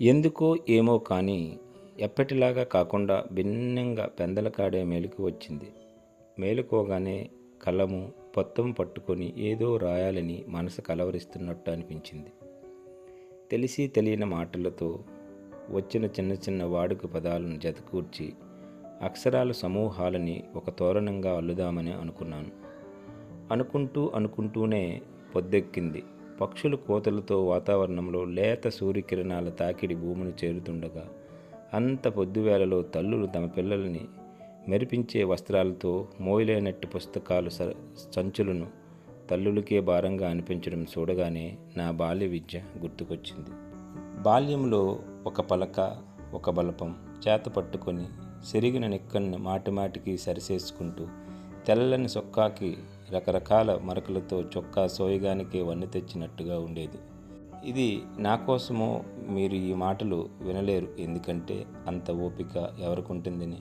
ఎందుకో ఏమో కానీ ఎప్పటిలాగా కాకుండా భిన్నంగా పెందలకాడే మేలుకు వచ్చింది. మేలుకోగానే కలము పొత్తం పట్టుకొని ఏదో రాయాలని మనసు కలవరిస్తున్నట్టు అనిపించింది. తెలిసి తెలియని మాటలతో వచ్చిన చిన్న చిన్న వాడుక పదాలను జతకూర్చి అక్షరాల సమూహాలని ఒక తోరణంగా అల్లుదామని అనుకున్నాను. అనుకుంటూ అనుకుంటూనే పొద్దెక్కింది. పక్షులు కోతలతో వాతావరణంలో లేత సూర్యకిరణాల తాకిడి భూమిని చేరుతుండగా అంత పొద్దువేళలో తల్లులు తమ పిల్లలని మెరిపించే వస్త్రాలతో మోయలేనట్టి పుస్తకాలు స సంచులను తల్లులకే భారంగా అనిపించడం చూడగానే నా బాల్య విద్య గుర్తుకొచ్చింది. బాల్యంలో ఒక పలక ఒక బలపం చేత పట్టుకొని సెరిగిన నిక్కల్ని మాటిమాటికి సరిసేసుకుంటూ తెల్లని చొక్కాకి రకరకాల మరకలతో చొక్కా సోయగానికే వన్ను తెచ్చినట్టుగా ఉండేది. ఇది నా కోసమో మీరు ఈ మాటలు వినలేరు ఎందుకంటే అంత ఓపిక ఎవరికుంటుందని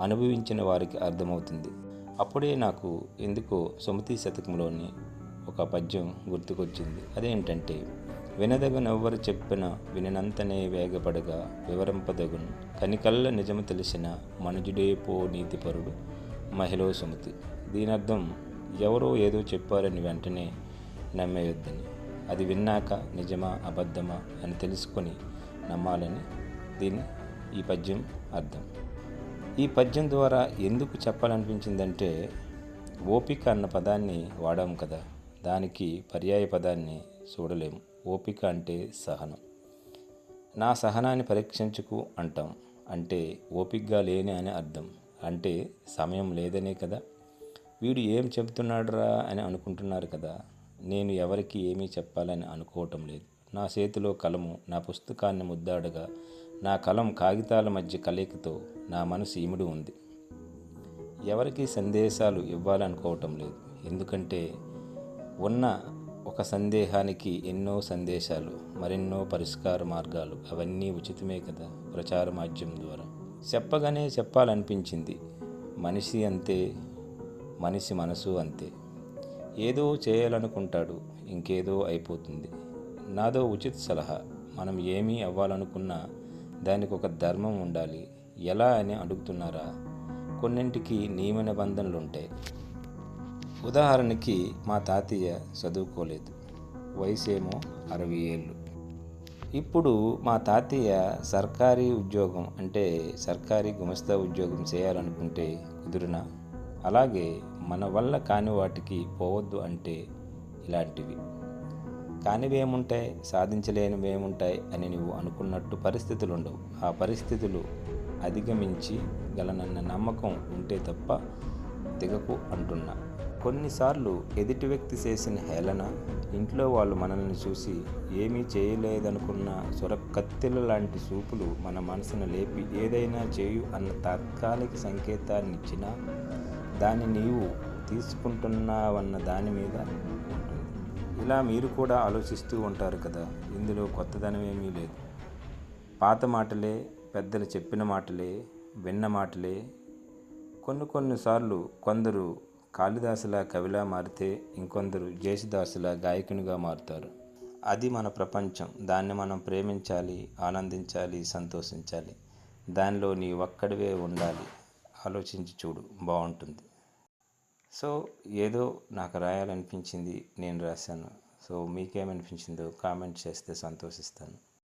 అనుభవించిన వారికి అర్థమవుతుంది. అప్పుడే నాకు ఎందుకో సుమతి శతకంలోని ఒక పద్యం గుర్తుకొచ్చింది. అదేంటంటే వినదగనెవ్వరు చెప్పిన వినినంతనే వేగపడగా వివరింపదగును. కనికల్ల నిజము తెలిసిన మనుజుడే పో నీతిపరుడు మహిళ సుమతి. దీనర్థం ఎవరో ఏదో చెప్పారని వెంటనే నమ్మేయొద్దని. అది విన్నాక నిజమా అబద్ధమా అని తెలుసుకొని నమ్మాలని దీని ఈ పద్యం అర్థం. ఈ పద్యం ద్వారా ఎందుకు చెప్పాలనిపించిందంటే ఓపిక అన్న పదాన్ని వాడాం కదా దానికి పర్యాయ పదాన్ని చూడలేము ఓపిక అంటే సహనం. నా సహనాన్ని పరీక్షించుకు అంటాం. అంటే ఓపికగా లేని అని అర్థం. అంటే సమయం లేదనే కదా. వీడు ఏం చెబుతున్నాడురా అని అనుకుంటున్నారు కదా నేను ఎవరికి ఏమీ చెప్పాలని అనుకోవటం లేదు. నా చేతిలో కలము నా పుస్తకాన్ని ముద్దాడగా నా కలం కాగితాల మధ్య కలయికతో నా మనసు ఇమిడి ఉంది. ఎవరికి సందేశాలు ఇవ్వాలనుకోవటం లేదు. ఎందుకంటే ఉన్న ఒక సందేహానికి ఎన్నో సందేశాలు మరెన్నో పరిష్కార మార్గాలు అవన్నీ ఉచితమే కదా ప్రచార మాధ్యమం ద్వారా. చెప్పగానే చెప్పాలనిపించింది. మనిషి అంతే మనిషి మనసు అంతే. ఏదో చేయాలనుకుంటాడు ఇంకేదో అయిపోతుంది. నాదో ఉచిత సలహా. మనం ఏమీ అవ్వాలనుకున్నా దానికి ఒక ధర్మం ఉండాలి. ఎలా అని అడుగుతున్నారా? కొన్నింటికి నియమ నిబంధనలు ఉంటాయి ఉదాహరణకి మా తాతయ్య చదువుకోలేదు. వయసేమో అరవై ఏళ్ళు. ఇప్పుడు మా తాతయ్య సర్కారీ ఉద్యోగం అంటే సర్కారీ గుమస్తా ఉద్యోగం చేయాలనుకుంటే కుదురునా? అలాగే మన వల్ల కాని వాటికి పోవద్దు అంటే ఇలాంటివి. కానివేముంటాయి సాధించలేనివేముంటాయి అని నువ్వు అనుకున్నట్టు పరిస్థితులు ఉండవు ఆ పరిస్థితులు అధిగమించి గలనన్న నమ్మకం ఉంటే తప్ప దిగకు అంటున్నా. కొన్నిసార్లు ఎదుటి వ్యక్తి చేసిన హేళన ఇంట్లో వాళ్ళు మనల్ని చూసి ఏమీ చేయలేదనుకున్న సొరకత్తెల లాంటి చూపులు మన మనసును లేపి ఏదైనా చేయు అన్న తాత్కాలిక సంకేతాన్ని ఇచ్చినా దాన్ని నీవు తీసుకుంటున్నావన్న దాని మీద ఉంటుంది. ఇలా మీరు కూడా ఆలోచిస్తూ ఉంటారు కదా ఇందులో కొత్తదనం ఏమీ లేదు. పాత మాటలే పెద్దలు చెప్పిన మాటలే విన్న మాటలే. కొన్ని కొన్నిసార్లు కొందరు కాళిదాసులా కవిలా మారితే ఇంకొందరు జేసుదాసులా గాయకునిగా మారుతారు. అది మన ప్రపంచం. దాన్ని మనం ప్రేమించాలి ఆనందించాలి సంతోషించాలి. దానిలో నీ ఒక్కడివే ఉండాలి. ఆలోచించి చూడు బాగుంటుంది. సో ఏదో నాకు రాయాలనిపించింది నేను రాశాను. సో మీకేమనిపించిందో కామెంట్ చేస్తే సంతోషిస్తాను.